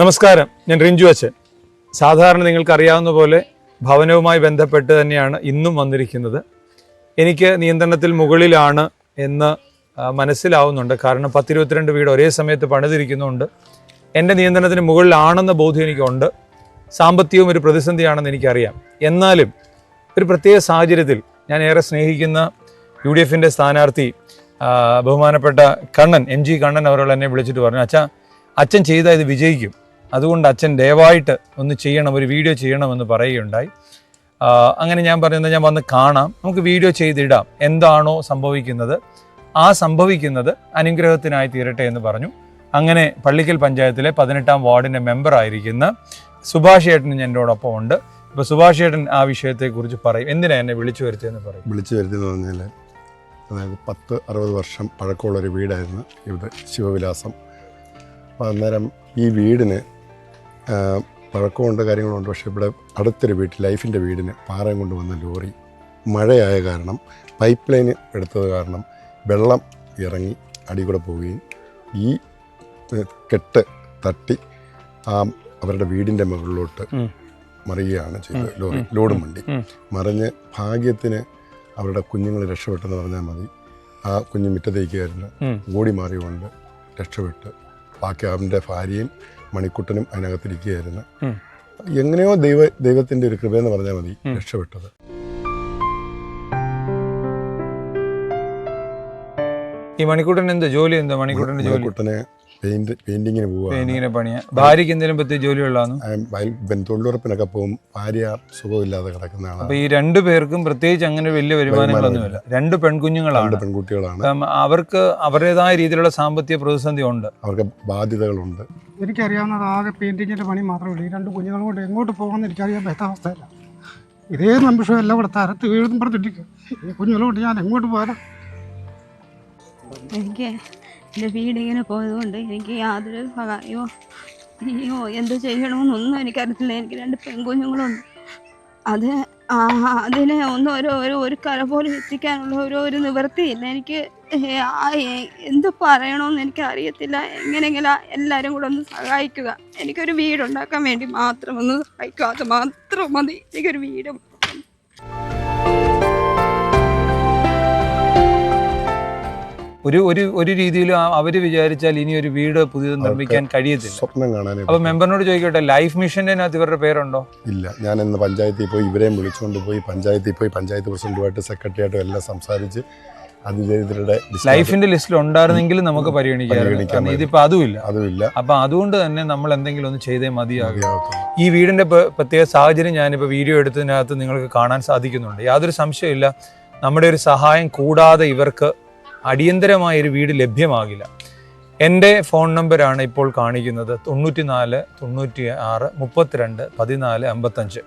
നമസ്കാരം. ഞാൻ റിഞ്ചു അച്ഛൻ. സാധാരണ നിങ്ങൾക്കറിയാവുന്ന പോലെ ഭവനവുമായി ബന്ധപ്പെട്ട് തന്നെയാണ് ഇന്നും വന്നിരിക്കുന്നത്. എനിക്ക് നിയന്ത്രണത്തിൽ മുകളിലാണ് എന്ന് മനസ്സിലാവുന്നുണ്ട്. കാരണം പത്തിരുപത്തിരണ്ട് വീട് ഒരേ സമയത്ത് പണിതിരിക്കുന്നുണ്ട്. എന്റെ നിയന്ത്രണത്തിന് മുകളിലാണെന്ന ബോധ്യം എനിക്കുണ്ട്. സാമ്പത്തികവും ഒരു പ്രതിസന്ധിയാണെന്ന് എനിക്കറിയാം. എന്നാലും ഒരു പ്രത്യേക സാഹചര്യത്തിൽ ഞാൻ ഏറെ സ്നേഹിക്കുന്ന യു ഡി എഫിന്റെ സ്ഥാനാർത്ഥി ബഹുമാനപ്പെട്ട കണ്ണൻ എം ജി കണ്ണൻ അവരോട് എന്നെ വിളിച്ചിട്ട് പറഞ്ഞു അച്ഛാ അച്ഛൻ ചെയ്താൽ ഇത് വിജയിക്കും. അതുകൊണ്ട് അച്ഛൻ ദയവായിട്ട് ഒന്ന് ചെയ്യണം ഒരു വീഡിയോ ചെയ്യണമെന്ന് പറയുകയുണ്ടായി. അങ്ങനെ ഞാൻ പറയുന്നത് ഞാൻ വന്ന് കാണാം നമുക്ക് വീഡിയോ ചെയ്തിടാം എന്താണോ സംഭവിക്കുന്നത്. ആ സംഭവിക്കുന്നത് അനുഗ്രഹത്തിനായി തീരട്ടെ എന്ന് പറഞ്ഞു. അങ്ങനെ പള്ളിക്കൽ പഞ്ചായത്തിലെ പതിനെട്ടാം വാർഡിന്റെ മെമ്പറായിരിക്കുന്ന സുഭാഷ് ഏട്ടൻ എന്നോടൊപ്പം ഉണ്ട്. ഇപ്പോൾ സുഭാഷ് ഏട്ടൻ ആ വിഷയത്തെക്കുറിച്ച് പറയും. എന്തിനാ എന്നെ വിളിച്ചു വരുത്തിയെന്ന് പറയും? വിളിച്ചു വരുത്തിയെന്ന് പറഞ്ഞാൽ അതായത് പത്ത് അറുപത് വർഷം പഴക്കമുള്ളൊരു വീടായിരുന്നു ഇവിടെ ശിവവിലാസം. അപ്പോൾ അന്നേരം ഈ വീടിന് പഴക്കമുണ്ട് കാര്യങ്ങളുണ്ട്. പക്ഷേ ഇവിടെ അടുത്തൊരു വീട്ടിൽ ലൈഫിന്റെ വീടിന് പാറയും കൊണ്ട് വന്ന ലോറി മഴയായ കാരണം പൈപ്പ് ലൈൻ എടുത്തത് കാരണം വെള്ളം ഇറങ്ങി അടി കൂടെ പോവുകയും ഈ കെട്ട് തട്ടി ആ അവരുടെ വീടിന്റെ മുകളിലോട്ട്. മറിയുകയാണ് ചെയ്തത്. ലോറി ലോഡ് വണ്ടി. മറിഞ്ഞ് ഭാഗ്യത്തിന് അവരുടെ കുഞ്ഞുങ്ങൾ രക്ഷപ്പെട്ടെന്ന് പറഞ്ഞാൽ മതി. ആ കുഞ്ഞ് മുറ്റത്തേക്കായിരുന്നു. ഓടി മാറിയുകൊണ്ട് രക്ഷപ്പെട്ട് ബാക്കി അവന്റെ ഭാര്യയും മണിക്കുട്ടനും അതിനകത്തിരിക്കുകയായിരുന്നു. എങ്ങനെയോ ദൈവ ദൈവത്തിന്റെ ഒരു കൃപയെന്ന് പറഞ്ഞാൽ മതി രക്ഷപ്പെട്ടത്. ഈ മണിക്കൂട്ടൻ എന്ത്? ജോലി എന്താ? മണിക്കൂട്ടന്റെ ജോലി. മണിക്കുട്ടനെ പെയിന്റ് പെയിന്റിങ്ങിന് പോവുക പെയിന്റിങ്ങിനെ പണിയാ. ഭാര്യയ്ക്ക് എന്തെങ്കിലും പ്രത്യേക ജോലിയുള്ളതാന്ന് തൊഴിലുറപ്പിനൊക്കെ പോകും. ഭാര്യ സുഖമില്ലാതെ കിടക്കുന്നതാണ് അപ്പൊ ഈ രണ്ടു പേർക്കും പ്രത്യേകിച്ച് അങ്ങനെ വലിയ വരുമാനങ്ങളൊന്നുമില്ല രണ്ട് പെൺകുഞ്ഞുങ്ങളാണ്. രണ്ട് പെൺകുട്ടികളാണ്. അപ്പം അവർക്ക് അവരുടേതായ രീതിയിലുള്ള സാമ്പത്തിക പ്രതിസന്ധി ഉണ്ട്. അവർക്ക് ബാധ്യതകളുണ്ട്. എനിക്കറിയാവുന്നത് ആകെ പെയിന്റിങ്ങിന്റെ പണി മാത്രമേ ഉള്ളൂ. ഈ രണ്ട് കുഞ്ഞുങ്ങളും കൊണ്ട് എങ്ങോട്ട് പോകണമെന്ന് എനിക്കറിയാൻ പറ്റാത്ത അവസ്ഥയില്ല ഇതേ നിമിഷം എല്ലാം കൂടെ തരത്ത് വീഴും പറഞ്ഞിട്ടിരിക്കും ഈ കുഞ്ഞുങ്ങളും കൊണ്ട് ഞാൻ എങ്ങോട്ട് പോകാനാ? എനിക്ക് എന്റെ വീടിങ്ങനെ പോയതുകൊണ്ട് എനിക്ക് യാതൊരു സഹായമോ അയ്യോ എന്ത് ചെയ്യണമെന്നൊന്നും എനിക്കറിയത്തില്ല. എനിക്ക് രണ്ട് പെൺകുഞ്ഞുങ്ങളുണ്ട്. അത് അതിനെ ഒന്ന് ഓരോ ഒരു ഒരു കര പോലും എത്തിക്കാനുള്ള ഒരു ഒരു നിവൃത്തിയില്ല എനിക്ക് എന്ത് പറയണമെന്ന് എനിക്ക് അറിയത്തില്ല എങ്ങനെയെങ്കിലും എല്ലാവരും കൂടെ ഒന്ന് സഹായിക്കുക. എനിക്കൊരു വീടുണ്ടാക്കാൻ വേണ്ടി മാത്രം ഒന്ന് സഹായിക്കുക. അത് മാത്രം മതി. എനിക്കൊരു വീട് ഒരു ഒരു ഒരു രീതിയിലും അവർ അവർ വിചാരിച്ചാൽ ഇനി ഒരു വീട് പുതിയത് നിർമ്മിക്കാൻ കഴിയത്തില്ല. സ്വപ്നം കാണാൻ അപ്പൊ മെമ്പറിനോട് ചോദിക്കട്ടെ ലൈഫ് മിഷന്റെ ഇവരുടെ പേരുണ്ടോ? ഇല്ല ഞാൻ ഇന്ന് പഞ്ചായത്തിൽ പോയി ഇവരെയും വിളിച്ചുകൊണ്ട് പോയി പഞ്ചായത്തിൽ പോയി പഞ്ചായത്ത് പ്രസിഡന്റുമായിട്ട് സെക്രട്ടറിയായിട്ടും എല്ലാം സംസാരിച്ച് അതിദരിദ്രരുടെ ലൈഫിന്റെ ലിസ്റ്റിൽ ഉണ്ടായിരുന്നെങ്കിൽ നമുക്ക് പരിഗണിക്കാം ഇതിപ്പോ അതുമില്ല. അതുമില്ല. അപ്പൊ അതുകൊണ്ട് തന്നെ നമ്മൾ എന്തെങ്കിലും ഒന്ന് ചെയ്തേ മതിയാകും. ഈ വീടിന്റെ പ്രത്യേക സാഹചര്യം ഞാനിപ്പോൾ വീഡിയോ എടുത്തതിനകത്ത് നിങ്ങൾക്ക് കാണാൻ സാധിക്കുന്നുണ്ട്. യാതൊരു സംശയമില്ല നമ്മുടെ ഒരു സഹായം കൂടാതെ ഇവർക്ക് അടിയന്തരമായ ഒരു വീട് ലഭ്യമാകില്ല. എന്റെ ഫോൺ നമ്പറാണ് ഇപ്പോൾ കാണിക്കുന്നത് തൊണ്ണൂറ്റി നാല് തൊണ്ണൂറ്റി ആറ് മുപ്പത്തിരണ്ട് പതിനാല് അമ്പത്തഞ്ച്.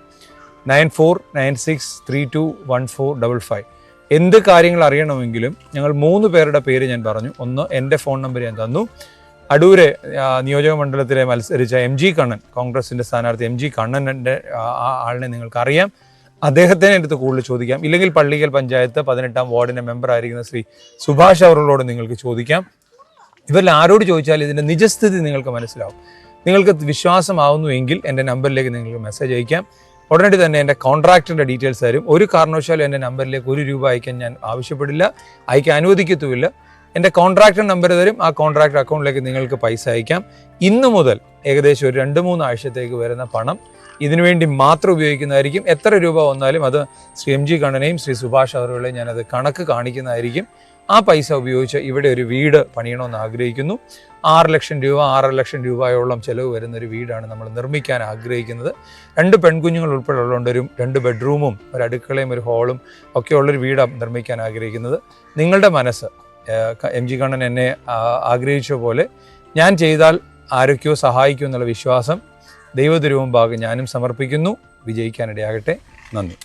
Nine four nine six three two one four double five. എന്ത് കാര്യങ്ങൾ അറിയണമെങ്കിലും ഞങ്ങൾ മൂന്ന് പേരുടെ പേര് ഞാൻ പറഞ്ഞു. ഒന്ന് എന്റെ ഫോൺ നമ്പർ ഞാൻ തന്നു. അടൂര് നിയോജക മണ്ഡലത്തിലെ മത്സരിച്ച എം ജി കണ്ണൻ കോൺഗ്രസിന്റെ സ്ഥാനാർത്ഥി എം ജി കണ്ണന്റെ ആളിനെ നിങ്ങൾക്ക് അറിയാം അദ്ദേഹത്തിനെ എടുത്ത് കൂടുതൽ ചോദിക്കാം. ഇല്ലെങ്കിൽ പള്ളിക്കൽ പഞ്ചായത്ത് പതിനെട്ടാം വാർഡിന്റെ മെമ്പറായിരിക്കുന്ന ശ്രീ സുഭാഷ് അവരോട് നിങ്ങൾക്ക് ചോദിക്കാം. ഇവരിൽ ആരോട് ചോദിച്ചാൽ ഇതിന്റെ നിജസ്ഥിതി നിങ്ങൾക്ക് മനസ്സിലാവും. നിങ്ങൾക്ക് വിശ്വാസമാവുന്നുവെങ്കിൽ എന്റെ നമ്പറിലേക്ക് നിങ്ങൾക്ക് മെസ്സേജ് അയക്കാം. ഉടനടി തന്നെ എന്റെ കോൺട്രാക്റ്റിന്റെ ഡീറ്റെയിൽസ് തരും. ഒരു കാരണവശാലും എന്റെ നമ്പറിലേക്ക് ഒരു രൂപ അയക്കാൻ ഞാൻ ആവശ്യപ്പെടില്ല. അയക്കാൻ അനുവദിക്കത്തുമില്ല. എന്റെ കോൺട്രാക്ടർ നമ്പർ തരും. ആ കോൺട്രാക്ട് അക്കൗണ്ടിലേക്ക് നിങ്ങൾക്ക് പൈസ അയക്കാം. ഇന്നു മുതൽ ഏകദേശം ഒരു രണ്ട് മൂന്ന് ആഴ്ചത്തേക്ക് വരുന്ന പണം ഇതിനുവേണ്ടി മാത്രം ഉപയോഗിക്കുന്നതായിരിക്കും. എത്ര രൂപ വന്നാലും അത് ശ്രീ എം ജി കണ്ണനെയും ശ്രീ സുഭാഷ് അവരുടെ ഞാനത് കണക്ക് കാണിക്കുന്നതായിരിക്കും. ആ പൈസ ഉപയോഗിച്ച് ഇവിടെ ഒരു വീട് പണിയണമെന്ന് ആഗ്രഹിക്കുന്നു. ആറ് ലക്ഷം രൂപ ആറര ലക്ഷം രൂപയോളം ചിലവ് വരുന്ന ഒരു വീടാണ് നമ്മൾ നിർമ്മിക്കാൻ ആഗ്രഹിക്കുന്നത്. രണ്ട് പെൺകുഞ്ഞുങ്ങൾ ഉൾപ്പെടെ ഉള്ളതുകൊണ്ട് ഒരു രണ്ട് ബെഡ്റൂമും ഒരു അടുക്കളയും ഒരു ഹാളും ഒക്കെ ഉള്ളൊരു വീടാണ് നിർമ്മിക്കാൻ ആഗ്രഹിക്കുന്നത്. നിങ്ങളുടെ മനസ്സ് എം ജി കണ്ണൻ എന്നെ ആഗ്രഹിച്ച പോലെ ഞാൻ ചെയ്താൽ ആരൊക്കെയോ സഹായിക്കും എന്നുള്ള വിശ്വാസം ദൈവതിരുമുമ്പാകെ ഞാനും സമർപ്പിക്കുന്നു. വിജയിക്കാനിടയാകട്ടെ. നന്ദി.